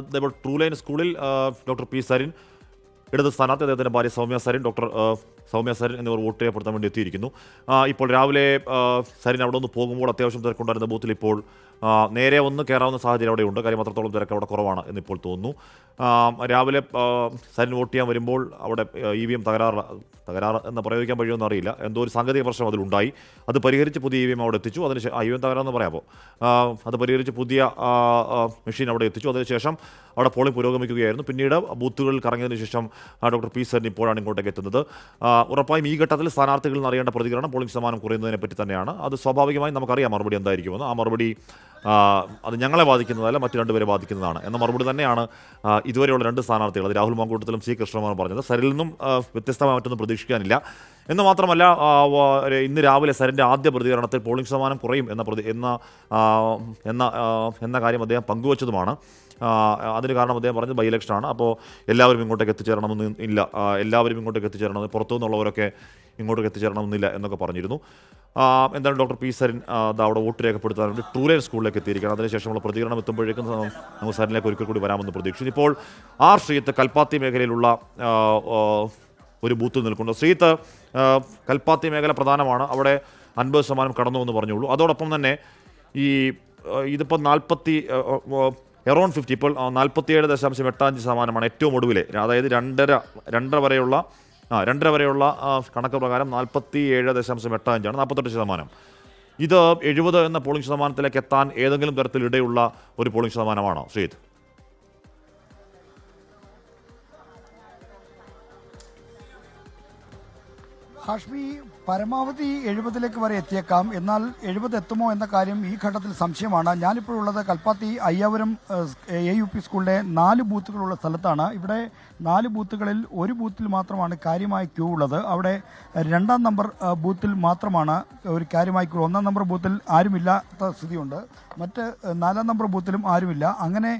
അതേപോലെ true line സ്കൂളിൽ doctor P Sarin ഇടത് സ്ഥാനാർത്ഥി അദ്ദേഹത്തിന്റെ ഭാര്യ സൗമ്യ സരിൻ ഡോക്ടർ സൗമ്യ സരൻ എന്നിവർ വോട്ട് രേഖപ്പെടുത്താൻ വേണ്ടി എത്തിയിരിക്കുന്നു. ഇപ്പോൾ രാവിലെ സരിൻ അവിടെ നിന്ന് പോകുമ്പോൾ അത്യാവശ്യം തിരക്കുണ്ടായിരുന്ന ബൂത്തിൽ ഇപ്പോൾ നേരെ ഒന്ന് കയറാവുന്ന സാഹചര്യം അവിടെ ഉണ്ട് കാര്യം അത്രത്തോളം തിരക്ക് അവിടെ കുറവാണ് എന്നിപ്പോൾ തോന്നുന്നു. രാവിലെ സരിൻ വോട്ട് ചെയ്യാൻ വരുമ്പോൾ അവിടെ ഇ വി എം തകരാറ് തകരാറ് എന്ന് പ്രയോഗിക്കാൻ കഴിയുമെന്ന് അറിയില്ല. എന്തോ ഒരു സാങ്കേതിക പ്രശ്നം അതിലുണ്ടായി. അത് പരിഹരിച്ച് പുതിയ ഇ വി എം അവിടെ എത്തിച്ചു. അതിന് ഐ വി എം തകരാറെന്ന് പറയാമോ? അത് പരിഹരിച്ച് പുതിയ മെഷീൻ അവിടെ എത്തിച്ചു. അതിനുശേഷം അവിടെ പോളിംഗ് പുരോഗമിക്കുകയായിരുന്നു. പിന്നീട് ബൂത്തുകളിൽ കറങ്ങിയതിനു ശേഷം ഡോക്ടർ പി സരിൻ ഇപ്പോഴാണ് ഇങ്ങോട്ടേക്ക് എത്തുന്നത്. ഉറപ്പായും ഈ ഘട്ടത്തിൽ സ്ഥാനാർത്ഥികളിൽ അറിയേണ്ട പ്രതികരണം പോളിംഗ് ശതമാനം കുറയുന്നതിനെ പറ്റി തന്നെയാണ്. അത് സ്വാഭാവികമായും നമുക്കറിയാം മറുപടി എന്തായിരിക്കുമെന്ന്. ആ മറുപടി അത് ഞങ്ങളെ ബാധിക്കുന്നതല്ല മറ്റു രണ്ടുപേരെ ബാധിക്കുന്നതാണ്. എന്ന മറുപടി തന്നെയാണ് ഇതുവരെയുള്ള രണ്ട് സ്ഥാനാർത്ഥികൾ അത് രാഹുൽ മാങ്കൂട്ടത്തിലും സി കൃഷ്ണമാനും പറഞ്ഞത്. സരിൽ നിന്നും വ്യത്യസ്തമായി മറ്റൊന്നും പ്രതീക്ഷിക്കാനില്ല. എന്ന് മാത്രമല്ല ഇന്ന് രാവിലെ സരിന്റെ ആദ്യ പ്രതികരണത്തിൽ പോളിംഗ് ശതമാനം കുറയും എന്ന പ്രതി എന്ന എന്ന കാര്യം അദ്ദേഹം പങ്കുവച്ചതുമാണ്. അതിന് കാരണം അദ്ദേഹം പറഞ്ഞത് ബൈ ഇലക്ഷനാണ് അപ്പോൾ എല്ലാവരും ഇങ്ങോട്ടേക്ക് എത്തിച്ചേരണമെന്ന് ഇല്ല. എല്ലാവരും ഇങ്ങോട്ടേക്ക് എത്തിച്ചേരണമെന്ന് പുറത്തു നിന്നുള്ളവരൊക്കെ ഇങ്ങോട്ടേക്ക് എത്തിച്ചേരണമെന്നില്ല എന്നൊക്കെ പറഞ്ഞിരുന്നു. എന്തായാലും ഡോക്ടർ പി സരിൻ അവിടെ വോട്ട് രേഖപ്പെടുത്താൻ വേണ്ടി ട്രൂലൈൻ സ്കൂളിലേക്ക് എത്തിയിരിക്കുകയാണ്. അതിനുശേഷമുള്ള പ്രതികരണം എത്തുമ്പോഴേക്കും നമുക്ക് സരിനിലേക്ക് ഒരിക്കൽ കൂടി വരാമെന്ന് പ്രതീക്ഷിച്ചു. ഇപ്പോൾ ആർ ശ്രീത്ത് കൽപ്പാത്തി മേഖലയിലുള്ള ഒരു ബൂത്ത് നിൽക്കുന്നു ശ്രീത്ത് കൽപ്പാത്തി മേഖല പ്രധാനമാണ്. അവിടെ അൻപത് ശതമാനം കടന്നു എന്ന് പറഞ്ഞുള്ളൂ അതോടൊപ്പം തന്നെ ഈ ഇതിപ്പോൾ നാൽപ്പത്തി എറൗണ്ട് ഫിഫ്റ്റി ഇപ്പോൾ നാൽപ്പത്തിയേഴ് ദശാംശം എട്ടഞ്ച് ശതമാനമാണ് ഏറ്റവും ഒടുവിലെ. അതായത് രണ്ടര രണ്ടര വരെയുള്ള ആ രണ്ടര വരെയുള്ള കണക്ക് പ്രകാരം നാൽപ്പത്തി ഏഴ് ദശാംശം എട്ട് അഞ്ചാണ് നാൽപ്പത്തെട്ട് ശതമാനം. ഇത് എഴുപത് എന്ന പോളിംഗ് ശതമാനത്തിലേക്ക് എത്താൻ ഏതെങ്കിലും തരത്തിൽ ഇടയുള്ള ഒരു പോളിംഗ് ശതമാനമാണോ ശ്രീത് ഹാഷ്മി പരമാവധി എഴുപതിലേക്ക് വരെ എത്തിയേക്കാം. എന്നാൽ എഴുപത് എത്തുമോ എന്ന കാര്യം ഈ ഘട്ടത്തിൽ സംശയമാണ്. ഞാനിപ്പോഴുള്ളത് Kalpathy Ayyavaram A U P സ്കൂളിലെ നാല് ബൂത്തുകളുള്ള സ്ഥലത്താണ്. ഇവിടെ നാല് ബൂത്തുകളിൽ ഒരു ബൂത്തിൽ മാത്രമാണ് കാര്യമായ ക്യൂ ഉള്ളത്. അവിടെ രണ്ടാം നമ്പർ ബൂത്തിൽ മാത്രമാണ് ഒരു കാര്യമായ ക്യൂ. ഒന്നാം നമ്പർ ബൂത്തിൽ ആരുമില്ലാത്ത സ്ഥിതിയുണ്ട്. മറ്റ് നാലാം നമ്പർ ബൂത്തിലും ആരുമില്ല. അങ്ങനെ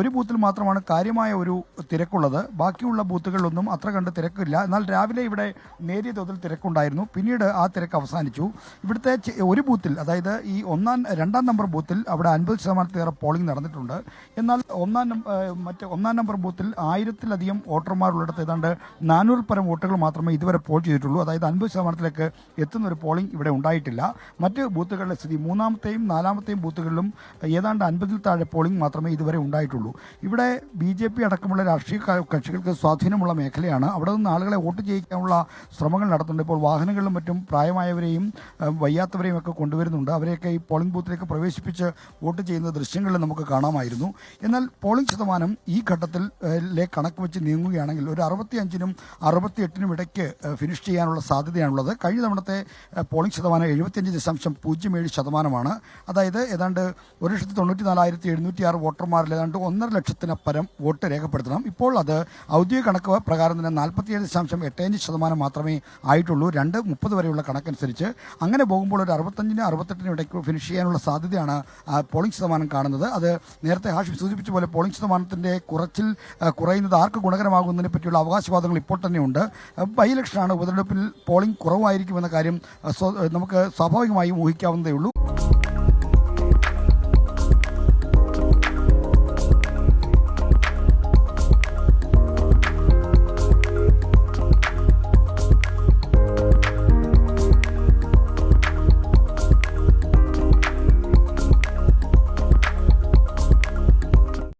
ഒരു ബൂത്തിൽ മാത്രമാണ് കാര്യമായ ഒരു തിരക്കുള്ളത്. ബാക്കിയുള്ള ബൂത്തുകളിലൊന്നും അത്ര കണ്ട് തിരക്കില്ല. എന്നാൽ രാവിലെ ഇവിടെ നേരിയ തോതിൽ തിരക്കുണ്ടായിരുന്നു. പിന്നീട് ആ തിരക്ക് അവസാനിച്ചു. ഇവിടുത്തെ ഒരു ബൂത്തിൽ അതായത് ഈ ഒന്നാം രണ്ടാം നമ്പർ ബൂത്തിൽ അവിടെ അൻപത് ശതമാനത്തിലേറെ പോളിംഗ് നടന്നിട്ടുണ്ട്. എന്നാൽ ഒന്നാം മറ്റ് ഒന്നാം നമ്പർ ബൂത്തിൽ ആയിരത്തിലധികം വോട്ടർമാരുള്ളിടത്ത് ഏതാണ്ട് നാനൂറ് പരം വോട്ടുകൾ മാത്രമേ ഇതുവരെ പോൾ ചെയ്തിട്ടുള്ളൂ. അതായത് അൻപത് ശതമാനത്തിലേക്ക് എത്തുന്ന ഒരു പോളിംഗ് ഇവിടെ ഉണ്ടായിട്ടില്ല. മറ്റ് ബൂത്തുകളുടെ സ്ഥിതി മൂന്നാമത്തെയും നാലാമത്തെയും ബൂത്തുകളിലും ഏതാണ്ട് അൻപതിൽ താഴെ പോളിംഗ് മാത്രമേ ഇതുവരെ ഉണ്ടായിട്ടുള്ളൂ. ഇവിടെ ബി ജെ പി അടക്കമുള്ള രാഷ്ട്രീയ കക്ഷികൾക്ക് സ്വാധീനമുള്ള മേഖലയാണ്. അവിടെ നിന്ന് ആളുകളെ വോട്ട് ചെയ്യിക്കാനുള്ള ശ്രമങ്ങൾ നടത്തുന്നുണ്ട്. ഇപ്പോൾ വാഹനങ്ങളിലും മറ്റും പ്രായമായവരെയും വയ്യാത്തവരെയും ഒക്കെ കൊണ്ടുവരുന്നുണ്ട്. അവരെയൊക്കെ ഈ പോളിംഗ് ബൂത്തിലേക്ക് പ്രവേശിപ്പിച്ച് വോട്ട് ചെയ്യുന്ന ദൃശ്യങ്ങളിൽ നമുക്ക് കാണാമായിരുന്നു. എന്നാൽ പോളിംഗ് ശതമാനം ഈ ഘട്ടത്തിൽ കണക്ക് വെച്ച് നീങ്ങുകയാണെങ്കിൽ ഒരു അറുപത്തി അഞ്ചിനും അറുപത്തി എട്ടിനും ഇടയ്ക്ക് ഫിനിഷ് ചെയ്യാനുള്ള സാധ്യതയാണുള്ളത്. കഴിഞ്ഞ തവണത്തെ പോളിംഗ് ശതമാനം എഴുപത്തിയഞ്ച് ദശാംശം പൂജ്യം ഏഴ് ശതമാനമാണ്. അതായത് ഏതാണ്ട് ഒരു ലക്ഷത്തി തൊണ്ണൂറ്റി നാലായിരത്തി എഴുന്നൂറ്റി ആറ് വോട്ടർമാരിൽ ഏതാണ്ട് ഒന്നര ലക്ഷത്തിനപ്പുറം വോട്ട് രേഖപ്പെടുത്തണം. ഇപ്പോൾ അത് ഔദ്യോഗിക കണക്ക് പ്രകാരം തന്നെ നാൽപ്പത്തിയേഴ് ദശാംശം എട്ടേഞ്ച് ശതമാനം മാത്രമേ ആയിട്ടുള്ളൂ. രണ്ട് മുപ്പത് വരെയുള്ള കണക്കനുസരിച്ച് അങ്ങനെ പോകുമ്പോൾ ഒരു അറുപത്തഞ്ചിന് അറുപത്തെട്ടിന് ഇടയ്ക്ക് ഫിനിഷ് ചെയ്യാനുള്ള സാധ്യതയാണ് പോളിംഗ് ശതമാനം കാണുന്നത്. അത് നേരത്തെ ഹാഷിം സൂചിപ്പിച്ച പോലെ പോളിംഗ് ശതമാനത്തിന്റെ കുറച്ചിൽ കുറയുന്നത് ആർക്ക് ഗുണകരമാകുന്നതിനെ പറ്റിയുള്ള അവകാശവാദങ്ങൾ ഇപ്പോൾ തന്നെയുണ്ട്. ബൈ ഇലക്ഷനാണ് ഉപതെരഞ്ഞെടുപ്പിൽ പോളിംഗ് കുറവായിരിക്കുമെന്ന കാര്യം നമുക്ക് സ്വാഭാവികമായും ഊഹിക്കാവുന്നതേ ഉള്ളൂ